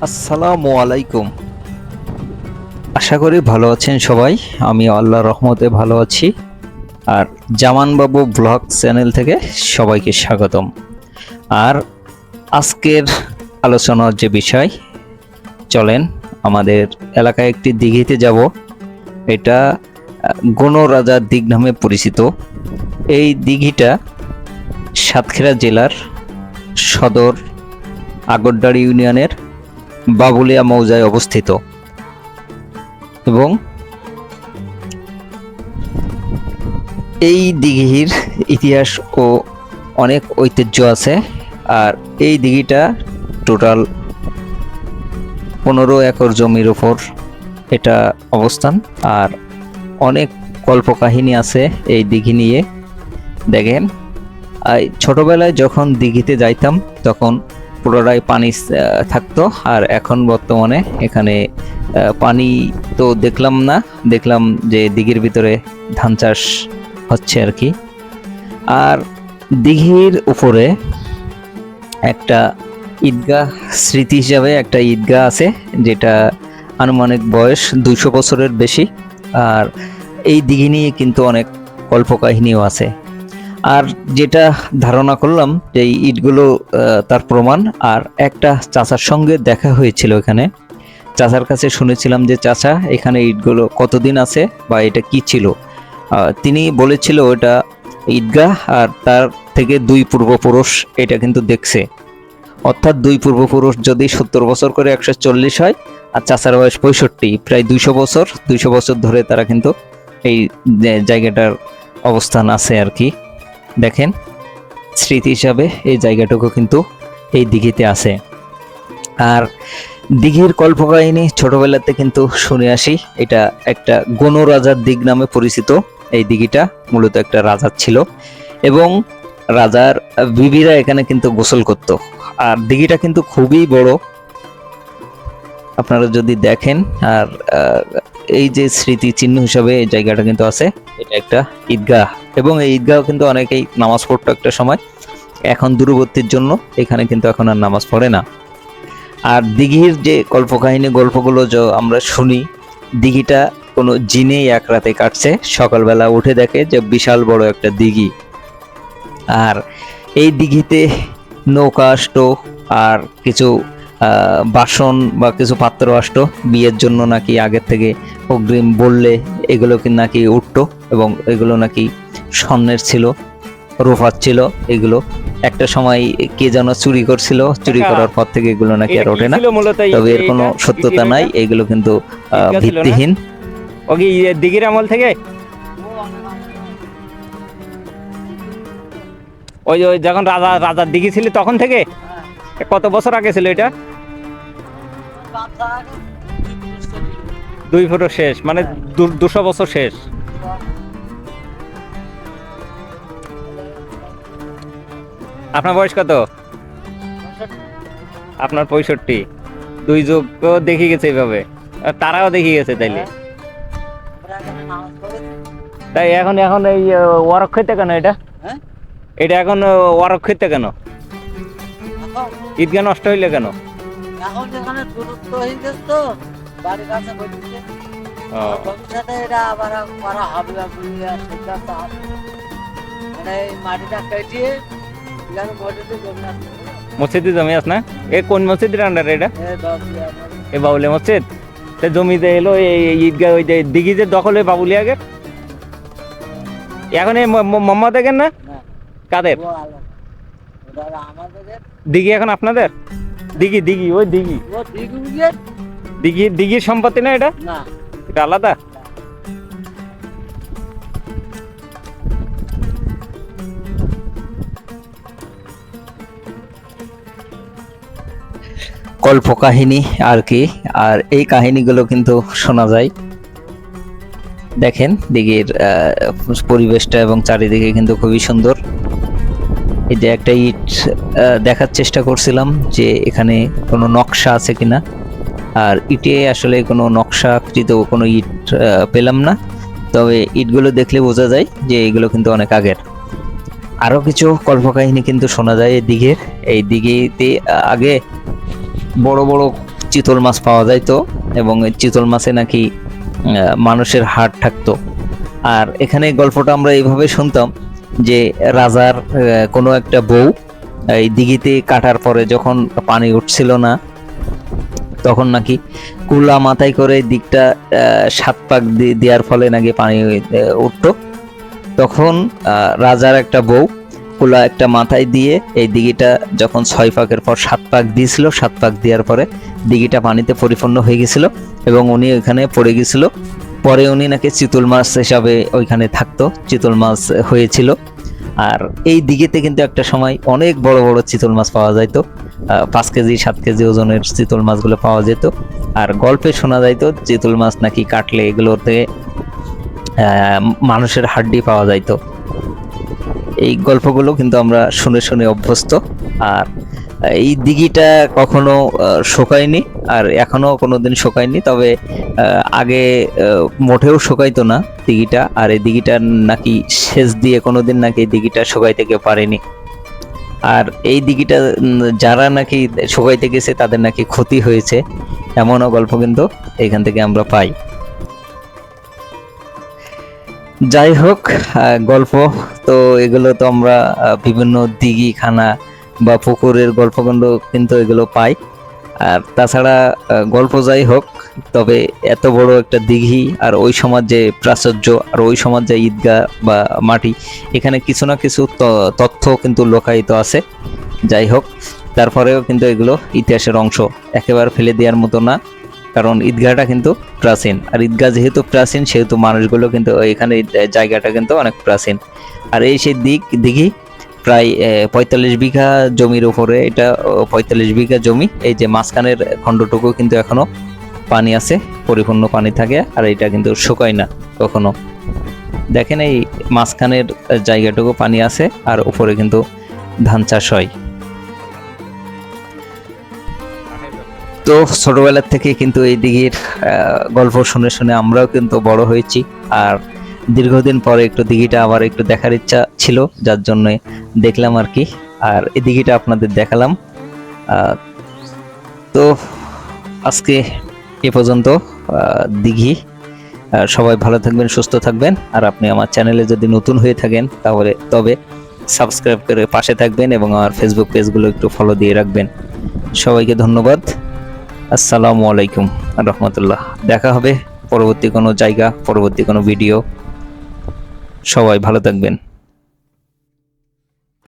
আসসালামু আলাইকুম। আশা করি ভালো আছেন সবাই। আমি আল্লাহ রহমতে ভালো আছি। আর জামানবাবু ব্লগ চ্যানেল থেকে সবাইকে স্বাগতম। আর আজকের আলোচনার যে বিষয় চলেন আমাদের এলাকায় একটি দিঘিতে যাব। এটা আহ, গণরাজার দিঘ নামে পরিচিত। এই দিঘিটা সাতক্ষীরা জেলার সদর আগরডাড়ি ইউনিয়নের বাবুলিয়া মৌজায় অবস্থিত। এবং এই দিঘির ইতিহাস ও অনেক ঐতিহ্য আছে। আর এই দিঘিটা টোটাল পনেরো একর জমির উপর এটা অবস্থান। আর অনেক কল্পকাহিনী আছে এই দিঘি নিয়ে। দেখেন আর ছোটবেলায় যখন দিঘিতে যাইতাম, তখন পুরোটাই পানি থাকতো। আর এখন বর্তমানে এখানে পানি তো দেখলাম না। দেখলাম যে দিঘির ভিতরে ধান চাষ হচ্ছে আর কি। আর দিঘির উপরে একটা ঈদগাহ স্মৃতি হিসাবে একটা ঈদগাহ আছে, যেটা আনুমানিক বয়স দুইশো বছরের বেশি। আর এই দিঘি নিয়ে কিন্তু অনেক কল্পকাহিনীও আছে। আর যেটা ধারণা করলাম যে এই ইটগুলো তার প্রমাণ, আর একটা চাচার সঙ্গে দেখা হয়েছিল এখানে। চাচার কাছে শুনেছিলাম যে, চাচা, এখানে ইটগুলো কতদিন আছে বা এটা কি ছিল? তিনি বলেছিল ওটা ঈদগাহ, আর তার থেকে দুই পূর্বপুরুষ এটা কিন্তু দেখছে। অর্থাৎ দুই পূর্বপুরুষ যদি সত্তর বছর করে একশো চল্লিশ হয়, আর চাচার বয়স পঁয়ষট্টি, প্রায় দুইশো বছর দুইশো বছর ধরে তারা কিন্তু এই জায়গাটার অবস্থান আছে আর কি। দেখেন, স্মৃতি হিসাবে এই জায়গাটুকু কিন্তু এই দিঘিতে আছে। আর দিঘির কল্পকাহিনী ছোটবেলাতে কিন্তু শুনে আসি, এটা একটা গণ রাজার দিঘ নামে পরিচিত। এই দিঘিটা মূলত একটা রাজার ছিল এবং রাজার বিবিরা এখানে কিন্তু গোসল করত। আর দিঘিটা কিন্তু খুবই বড়। আপনারা যদি দেখেন, আর এই যে স্মৃতি চিহ্ন হিসাবে এই জায়গাটা কিন্তু আছে, এটা একটা ঈদগাহ। এবং এই ঈদগাহ কিন্তু অনেকেই নামাজ পড়তো একটা সময়। এখন দূরবর্তীর জন্য এখানে কিন্তু এখন আর নামাজ পড়ে না। আর দিঘির যে কল্পকাহিনী গল্পগুলো যে আমরা শুনি, দিঘিটা কোনো জিনে এক রাতে কাটছে। সকালবেলা উঠে দেখে যে বিশাল বড় একটা দিঘি। আর এই দিঘিতে নৌকা আসতো আর কিছু বাসন বা কিছু পাত্র আসতো। বিয়ের জন্য নাকি আগের থেকে অগ্রিম বললে এগুলো কি নাকি উঠতো এবং এগুলো নাকি স্বর্ণের ছিল রূপার ছিল এগুলো একটা সময় কে যেন চুরি করছিল চুরি করার পর থেকে এগুলো নাকি আর ওঠে না। তবে এর কোনো সত্যতা নাই? এগুলো কিন্তু? ভিত্তিহীন। ও কি ইয়ে দিঘির আমল থেকে? ওই ওই যখন রাজা রাজার দিঘি ছিল তখন থেকে? কত বছর আগে ছিল এটা? দুই ফুটো শেষ মানে দু- দুশো বছর শেষ। আপনার বয়স কত? আপনার পঁয়ষট্টি। দুই যুগ দেখি গেছে এইভাবে। তারাও দেখি গেছে তাইলে। তাই এখন এখন এই ওয়ারক খেতে কেন এটা? হ্যাঁ? এটা এখন ওয়ারক খেতে কেন? ঈদগাহ নষ্ট হইলে কেন? এখন যেখানে দূরত্ব হয়ে গেছে তো বাড়ির কাছে বলছে ও, ভবিষ্যতে এটা আবার করা হবে বা বলে সিদ্ধান্ত হবে। মানে এই মাটিটা কেটিয়ে এখানে মসজিদে জমি আছে। মসজিদে জমি আছে না? এ কোন মসজিদের আন্ডারে এটা? এ বাবুলিয়া মসজিদ। তা জমিতে এলো এই ঈদগাহ ওই যে দিঘি যে দখল হয়ে বাবুলিয়াগের এখন এই মোহাম্মদ আগের না? কাদের? দিঘি এখন আপনাদের? দিঘি দিঘি ওই দিঘি। দিঘি দিঘির সম্পত্তি না এটা? না। এটা আলাদা? কল্পকাহিনী আর কি আর এই কাহিনীগুলো কিন্তু শোনা যায়। দেখেন দিঘির আহ, পরিবেশটা এবং চারিদিকে কিন্তু খুবই সুন্দর। এই যে একটা ইট আহ, দেখার চেষ্টা করছিলাম যে এখানে কোনো নকশা আছে কিনা। আর ইটে আসলে কোনো নকশাকৃত কোনো ইট পেলাম না। তবে ইটগুলো দেখলে বোঝা যায় যে এগুলো কিন্তু অনেক আগের। আরও কিছু কল্পকাহিনী কিন্তু শোনা যায় এই দিঘের এই দিঘিতে আগে বড় বড় চিতল মাছ পাওয়া যাইতো এবং এই চিতল মাছে নাকি মানুষের হাট থাকতো। আর এখানে গল্পটা আমরা এইভাবে শুনতাম যে রাজার কোনো একটা বউ এই দিঘিতে কাটার পরে যখন পানি উঠছিল না তখন নাকি কুলা মাথায় করে দিকটা সাত পাক দেওয়ার ফলে নাকি পানি উঠতো। তখন রাজার একটা বউ কুলা একটা মাথায় দিয়ে এই দিঘিটা যখন ছয় পাকের পর সাত পাক দিয়েছিল, সাত পাক দেওয়ার পরে দিঘিটা পানিতে পরিপূর্ণ হয়ে গেছিল এবং উনি ওইখানে পড়ে গেছিল। পরে উনি নাকি চিতল মাছ হিসাবে ওইখানে থাকতো, চিতল মাছ হয়েছিল। আর এই দিঘিতে কিন্তু একটা সময় অনেক বড় বড় চিতল মাছ পাওয়া যাইতো। পাঁচ কেজি, সাত কেজি ওজনের চিতল মাছগুলো পাওয়া যেত। আর গল্পে শোনা যাইতো, চিতল মাছ নাকি কাটলে এগুলোতে মানুষের হাড্ডি পাওয়া যাইতো। এই গল্পগুলো কিন্তু আমরা শুনে শুনে অভ্যস্ত। আর এই দিঘিটা কখনো শোকায়নি আর এখনও কোনোদিন শুকায়নি, তবে আগে মোটেও শুকাইতো না দিঘিটা, আর এই দিঘিটা নাকি সেচ দিয়ে কোনোদিন নাকি এই দিঘিটা শুকাইতে কেউ পারেনি। আর এই দিঘিটা যারা নাকি শুকাইতে গেছে তাদের নাকি ক্ষতি হয়েছে, এমনও গল্প কিন্তু এখান থেকে আমরা পাই। যাই হোক গল্প তো এগুলো তো আমরা বিভিন্ন দিঘি খানা বা পুকুরের গল্প কিন্তু এগুলো পাই। আর তাছাড়া গল্প যাই হোক, তবে এত বড় একটা দিঘি আর ওই সমাজ যে প্রাচুর্য আর ওই সমাজ যে ঈদগাহ বা মাটি, এখানে কিছু না কিছু তথ্য কিন্তু লোকায়িত আছে। যাই হোক, তারপরেও কিন্তু এগুলো ইতিহাসের অংশ, একেবারে ফেলে দেওয়ার মতো না। কারণ ঈদগাহটা কিন্তু প্রাচীন, আর ঈদগাহ যেহেতু প্রাচীন, সেহেতু মানুষগুলো কিন্তু এখানে জায়গাটা কিন্তু অনেক প্রাচীন। আর এই সেই দিক দিঘি প্রায় পঁয়তাল্লিশ বিঘা জমির উপরে, এটা পঁয়তাল্লিশ বিঘা জমি। এই যে মাঝখানের খণ্ডটুকু কিন্তু এখনও পানি আছে, পরিপূর্ণ পানি থাকে, আর এটা কিন্তু শুকায় না কখনো। দেখেন এই মাঝখানের জায়গাটুকু পানি আছে, আর উপরে কিন্তু ধান চাষ হয়। তো ছোটবেলার থেকে কিন্তু এই দিঘির গল্প শুনে শুনে আমরাও কিন্তু বড় হয়েছি, আর দীর্ঘদিন পরে একটু দিঘিটা আবার একটু দেখার ইচ্ছা ছিল, যার জন্য দেখলাম আর কি। আর এই দিঘিটা আপনাদের দেখালাম। তো আজকে এ পর্যন্ত দিঘি। সবাই ভালো থাকবেন, সুস্থ থাকবেন। আর আপনি আমার চ্যানেলে যদি নতুন হয়ে থাকেন, তাহলে তবে সাবস্ক্রাইব করে পাশে থাকবেন এবং আমার ফেসবুক পেজগুলো একটু ফলো দিয়ে রাখবেন। সবাইকে ধন্যবাদ। আসসালামু আলাইকুম রহমতুল্লাহ। দেখা হবে পরবর্তী কোনো জায়গা, পরবর্তী কোনো ভিডিও সবাই ভালো থাকবেন।